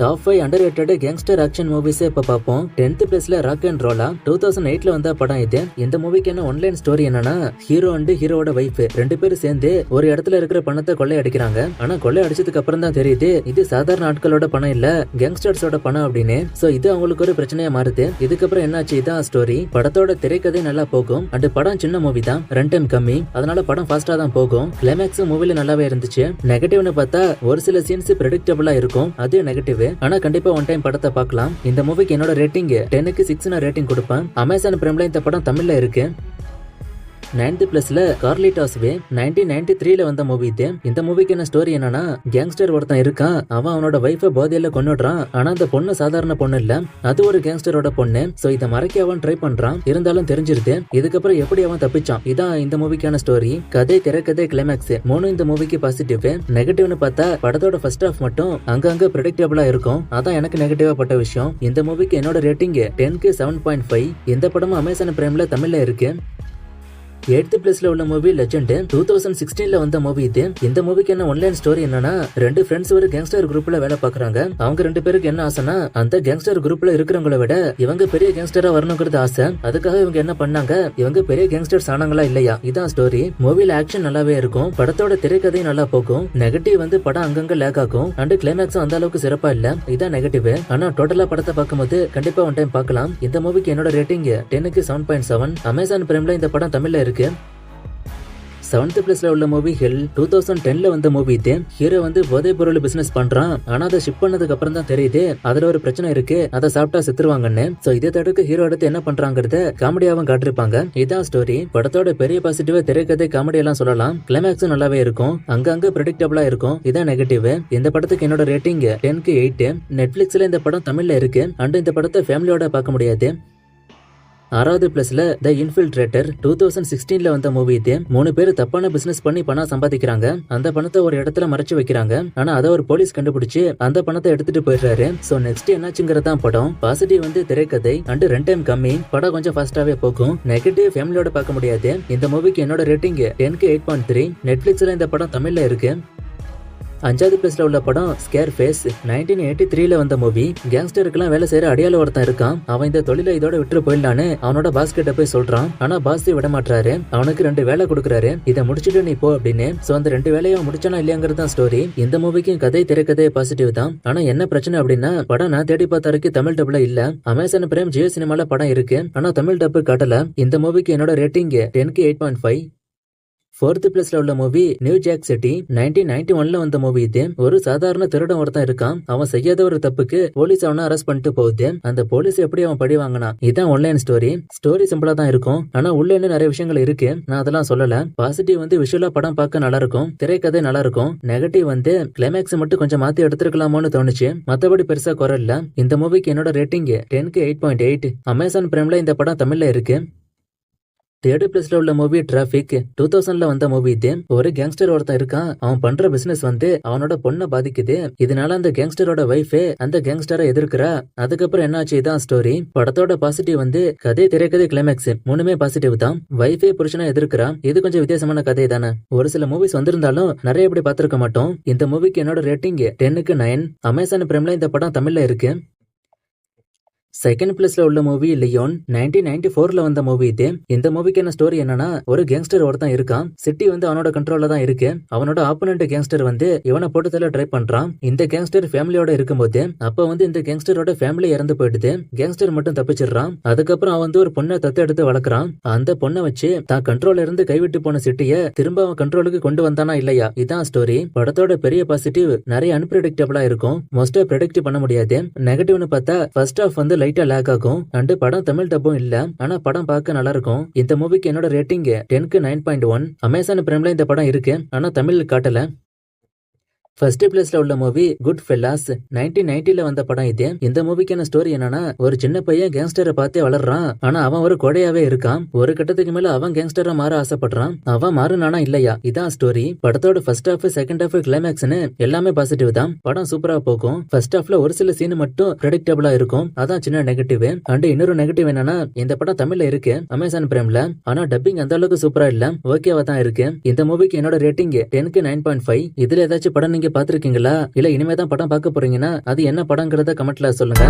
Top five underrated gangster action மூவிஸே இப்போ பார்ப்போம். Tenth பிளேஸ்ல ராக் அண்ட் ரோலா டூ தௌசண்ட் எயிட்ல வந்த படம் இது. இந்த மூவிக்கு என்ன ஒன்லைன் ஸ்டோரி என்னன்னா ஹீரோ அண்ட் ஹீரோட வைஃப் ரெண்டு பேரும் சேர்ந்து ஒரு இடத்துல இருக்கிற பணத்தை கொள்ளை அடிக்கிறாங்க ஆனா கொள்ளை அடிச்சதுக்கு அப்புறம் தான் தெரியுது இது சாதாரண ஆட்களோட பணம் இல்ல கேங்ஸ்டர்ஸோட பணம் அப்படின்னு. சோ இது அவங்களுக்கு ஒரு பிரச்சனையா மாறுது. இதுக்கப்புறம் என்னாச்சு? இதான் ஸ்டோரி படத்தோட திரைக்கதை நல்லா போகும். அண்ட் படம் சின்ன மூவி தான். ரன் டைம் கம்மி. அதனால படம் ஃபாஸ்டா தான் போகும். கிளைமேக்ஸும் மூவில நல்லாவே இருந்துச்சு. நெகட்டிவ்னு பார்த்தா ஒரு சில சீன்ஸ் ப்ரெடிக்டபிளா இருக்கும். அது நெகட்டிவ் ஆனா கண்டிப்பா ஒன் டைம் படத்தை பார்க்கலாம். இந்த மூவிக்கு என்னோட ரேட்டிங் டென்னுக்கு சிக்ஸ் நான் ரேட்டிங் கொடுப்பேன். அமேசான் பிரைம்ல இந்த படம் தமிழ்ல இருக்கு. நைன்த் பிளஸ்ல கார்லிட் ஆசுவே நைன்டீன் நைன்டி த்ரீல வந்த மூவி இது. இந்த மூவிக்கான ஸ்டோரி என்னன்னா கேங்ஸ்டர் ஒருத்தன் இருக்கான். அவன் அவனோட வைஃபை போதையில கொண்டுடுறான் ஆனா அந்த பொண்ணு சாதாரண பொண்ணு இல்ல. அது ஒரு கேங்ஸ்டரோட பொண்ணு. சோ இதை மறைக்க அவன் ட்ரை பண்றான். இருந்தாலும் தெரிஞ்சிருது. இதுக்கப்புறம் எப்படி அவன் தப்பிச்சான்? இதான் இந்த மூவிக்கான ஸ்டோரி கதை திரைக்கதை கிளைமேக்ஸ் மூணு இந்த மூவிக்கு பாசிட்டிவ் நெகட்டிவ்னு பார்த்தா படத்தோட ஃபர்ஸ்ட் ஹாஃப் மட்டும் அங்கங்க ப்ரெடிக்டபிளா இருக்கும். அதான் எனக்கு நெகட்டிவா பட்ட விஷயம். இந்த மூவிக்கு என்னோட ரேட்டிங் டென்க்கு செவன் பாயிண்ட் ஃபைவ் இந்த படமும் அமேசான் பிரைம்ல தமிழ்ல இருக்கு. எயித்து பிளேஸ்ல உள்ள மூவி லெஜெண்ட் டூ தௌசண்ட் சிக்ஸ்டீன்ல வந்த மூவி இது. இந்த மூவிக்கு என்ன ஒன்லைன் ஸ்டோரி என்னன்னா ரெண்டு ஃப்ரெண்ட்ஸ் ஒரு கேங்ஸ்டர் குரூப்ல வேலை பாக்குறாங்க அவங்க ரெண்டு பேருக்கு என்ன ஆசைனா அந்த கேங்ஸ்டர் குரூப்ல இருக்கிறவங்கள விட இவங்க பெரிய கேங்ஸ்டரா வரணுங்கிறது ஆசை. அதுக்காக இவங்க என்ன பண்ணாங்க இவங்க பெரிய கேங்ஸ்டர்ஸ் ஆனாங்களா இல்லையா? இதான் ஸ்டோரி மூவில ஆக்ஷன் நல்லாவே இருக்கும். படத்தோட திரைக்கதையும் நல்லா போகும். நெகட்டிவ் வந்து படம் அங்கங்க லேக் ஆகும். அண்ட் கிளைமேக்ஸும் அந்த அளவுக்கு சிறப்பா இல்ல. இதான் நெகட்டிவ் ஆனா டோட்டலா படத்தை பார்க்கும்போது கண்டிப்பா ஒன் டைம் பார்க்கலாம். இந்த மூவிக்கு என்னோட ரேட்டிங் டென்னுக்கு செவன் பாயிண்ட் செவன் அமேசான் பிரைம்ல இந்த படம் தமிழ்ல இருக்கு. செவன்த் பிளேஸ்ல உள்ள மூவி ஹெல் டூ தௌசண்ட் டென்ல வந்த மூவி இது. ஹீரோ வந்து போதை பொருள் பிசினஸ் பண்றான். ஆனா அதை ஷிப் பண்ணதுக்கு அப்புறம் தான் தெரியுது. அதுல ஒரு பிரச்சனை இருக்கு. அதை சாப்பிட்டா செத்துருவாங்கன்னு. சோ இதை தடுக்க ஹீரோ எடுத்து என்ன பண்றாங்கறத காமெடியாவும் காட்டிருப்பாங்க இதான் ஸ்டோரி படத்தோட பெரிய பாசிட்டிவா திரைக்கதை காமெடி எல்லாம் சொல்லலாம். கிளைமேக்ஸும் நல்லாவே இருக்கும். அங்கங்க ப்ரெடிக்டபிளா இருக்கும். இதான் நெகட்டிவ் இந்த படத்துக்கு என்னோட ரேட்டிங் டென்க்கு எயிட் நெட்ஃபிளிக்ஸ்ல இந்த படம் தமிழ்ல இருக்கு. அண்ட் இந்த படத்தை ஃபேமிலியோட பார்க்க முடியாது. ஆறாவது பிளஸ்ல த இன்ஃபில்ட்ரேட்டர் டூ தௌசண்ட் சிக்ஸ்டீன்ல வந்த மூவி இது. மூணு பேர் தப்பான பிசினஸ் பண்ணி பணம் சம்பாதிக்கிறாங்க. அந்த பணத்தை ஒரு இடத்துல மறைச்சு வைக்கிறாங்க. ஆனா அதை ஒரு போலீஸ் கண்டுபிடிச்சு அந்த பணத்தை எடுத்துட்டு போயிடுறாரு. சோ நெக்ஸ்ட் என்னாச்சுங்கிறதான் படம். பாசிட்டிவ் வந்து திரைக்கதை அண்ட் ரெண்ட் டைம் கம்மி. படம் கொஞ்சம் ஃபாஸ்டாவே போகும். நெகட்டிவ் ஃபேமிலியோட பார்க்க முடியாது. இந்த மூவிக்கு என்னோட ரேட்டிங் டென்க்கு எயிட் பாயிண்ட் த்ரீ நெட்ஃபிளிக்ஸ்ல இந்த படம் தமிழ்ல இருக்கு. அஞ்சாவது பிளேஸ்ல உள்ள படம் ஸ்கேர் ஃபேஸ் நைன்டீன் எயிட்டி த்ரீல வந்த மூவி கேங்ஸ்டருக்குலாம் வேலை செய்யற அடியால ஒருத்தன் இருக்கான். அவன் இந்த தொழிலை இதோட விட்டு போயிடலான்னு அவனோட பாஸ் கிட்ட போய் சொல்றான். ஆனா பாஸ் விட மாட்டாரு அவனுக்கு ரெண்டு வேலை கொடுக்குறாரு. இதை முடிச்சுட்டு நீ போ அப்படின்னு. சோ அந்த ரெண்டு வேலையும் முடிச்சானா இல்லையாங்கிறது தான் ஸ்டோரி இந்த மூவிக்கும் கதை திரைக்கதை பாசிட்டிவ் தான். ஆனா என்ன பிரச்சனை அப்படின்னா படம் நான் தேடி பார்த்த வரைக்கும் தமிழ் டப்ல இல்ல. அமேசான் பிரேம் ஜியோ சினிமால படம் இருக்கு. ஆனா தமிழ் டப்பு காட்டல. இந்த மூவிக்கு என்னோட ரேட்டிங் டென்க்கு எயிட் பாயிண்ட் ஃபைவ் ஃபோர்த் பிளேஸ்ல உள்ள movie New Jack City nineteen ninety ஒன்ல வந்த மூவி இது. ஒரு சாதாரண திருடன் ஒருத்தன் இருக்கான். அவன் செய்யாத ஒரு தப்புக்கு போலீஸ் அவனை அரெஸ்ட் பண்ணிட்டு போகுது. அந்த போலீஸ் எப்படி அவன் படி வாங்கினான் இதான் ஒன்லைன் ஸ்டோரி ஸ்டோரி சிம்பிளா தான் இருக்கும். ஆனா உள்ள இன்னும் நிறைய விஷயங்கள் இருக்கு. நான் அதெல்லாம் சொல்லல. பாசிட்டிவ் வந்து விஷுவலா படம் பார்க்க நல்லா இருக்கும். திரைக்கதை நல்லா இருக்கும். நெகட்டிவ் வந்து கிளைமேக்ஸ் மட்டும் கொஞ்சம் மாத்தி எடுத்துருக்கலாமோன்னு தோணுச்சு. மத்தபடி பெருசா குறை இந்த மூவிக்கு என்னோட ரேட்டிங் டென்க்கு எயிட் பாயிண்ட் எயிட் அமேசான் பிரைம்ல இந்த படம் தமிழ்ல இருக்கு. தேர்ட் பிளேஸ்ல உள்ள மூவி டிராபிக் டூ தௌசண்ட்ல வந்த மூவி இது. ஒரு கேங்ஸ்டர் ஒருத்தன் இருக்கான். அவன் பண்ற பிசினஸ் வந்து அவனோட பொண்ணை பாதிக்குது. இதனால அந்த கேங்ஸ்டரோட ஒய்ஃபே அந்த கேங்ஸ்டரை எதிர்க்கிறா. அதுக்கப்புறம் என்னாச்சு? இதான் ஸ்டோரி படத்தோட பாசிட்டிவ் வந்து கதை திரைக்கதை கிளைமேக்ஸ் மூணுமே பாசிட்டிவ் தான். ஒய்ஃபே புருஷனை எதிர்க்கிறா. இது கொஞ்சம் வித்தியாசமான கதை தானே. ஒரு சில மூவிஸ் வந்திருந்தாலும் நிறைய இப்படி பார்த்திருக்க மாட்டோம். இந்த மூவிக்கு என்னோட ரேட்டிங் டென்னுக்கு நைன் அமேசான் பிரைம்ல இந்த படம் தமிழ்ல இருக்கு. செகண்ட் பிளேஸ்ல உள்ள மூவி லியோன் நைன்டீன் நைன்டி ஃபோர்ல வந்த மூவி இது. இந்த மூவிக்கு என்ன ஸ்டோரி என்னன்னா ஒரு கேங்ஸ்டர் ஒருத்தன் இருக்கான். சிட்டி வந்து அவனோட கண்ட்ரோல்ல தான் இருக்கு. அவனோட ஆப்போனண்ட் கேங்ஸ்டர் வந்து இவனை போட்டு ட்ரை பண்றான். இந்த கேங்ஸ்டர் ஃபேமிலியோட இருக்கும்போது அப்ப வந்து இந்த கேங்ஸ்டரோட ஃபேமிலி இறந்து போயிடுது. கேங்ஸ்டர் மட்டும் தப்பிச்சிடுறான். அதுக்கப்புறம் அவன் வந்து ஒரு பொண்ணை தத்து எடுத்து வளர்க்குறான். அந்த பொண்ணை வச்சு தான் கண்ட்ரோல்ல இருந்து கைவிட்டு போன சிட்டிய திரும்ப அவன் கண்ட்ரோலுக்கு கொண்டு வந்தானா இல்லையா? இதான் ஸ்டோரி படத்தோட பெரிய பாசிட்டிவ் நிறைய அன்பிரடிக்டபிளா இருக்கும். மோஸ்டா ப்ரெடிக்ட் பண்ண முடியாது. நெகட்டிவ்னு பார்த்தா ஃபர்ஸ்ட் ஆஃப் வந்து லைட்டா லேக் ஆகும். அண்ட் படம் தமிழ் டப்பும் இல்ல. ஆனா படம் பார்க்க நல்லா இருக்கும். இந்த மூவிக்கு என்னோட ரேட்டிங் டென்க்கு நைன் பாயிண்ட் ஒன் அமேசான் பிரைம்ல இந்த படம் இருக்கு. ஆனா தமிழ் காட்டல. ஃபர்ஸ்ட் பிளேஸ்ல உள்ள மூவி குட் ஃபெல்லாஸ் நைன்டீன் நைன்டில வந்த படம் இது. இந்த மூவிக்கான ஸ்டோரி என்னன்னா ஒரு சின்ன பையன் கேங்ஸ்டரை பார்த்தே வளர்றான். ஆனா அவன் ஒரு கொடையாவே இருக்கான். ஒரு கட்டத்துக்கு மேல அவன் கேங்ஸ்டரா மாற ஆசைப்படுறான். அவன் மாறுனானா இல்லையா? இதான் ஸ்டோரி படத்தோட ஃபர்ஸ்ட் ஹாஃப் செகண்ட் ஹாஃப் கிளைமேக்ஸ்னு எல்லாமே பாசிட்டிவ் தான். படம் சூப்பரா போகும். ஃபர்ஸ்ட் ஹாஃப்ல ஒரு சில சீன் மட்டும் ப்ரெடிக்டபிளா இருக்கும். அதான் சின்ன நெகட்டிவ் அண்ட் இன்னொரு நெகட்டிவ் என்னன்னா இந்த படம் தமிழ்ல இருக்கு. அமேசான் பிரைம்ல ஆனா டப்பிங் அந்த அளவுக்கு சூப்பரா இல்ல. ஓகேவா தான் இருக்கு. இந்த மூவிக்கு என்னோட ரேட்டிங் டென்க்கு நைன் பாயிண்ட் ஃபைவ் இதுல ஏதாச்சும் படம் நீங்க பாத்திருக்கீங்களா? இல்ல இனிமே தான் படம் பார்க்க போறீங்கன்னா அது என்ன படங்கிறத கமெண்ட்ல சொல்லுங்க.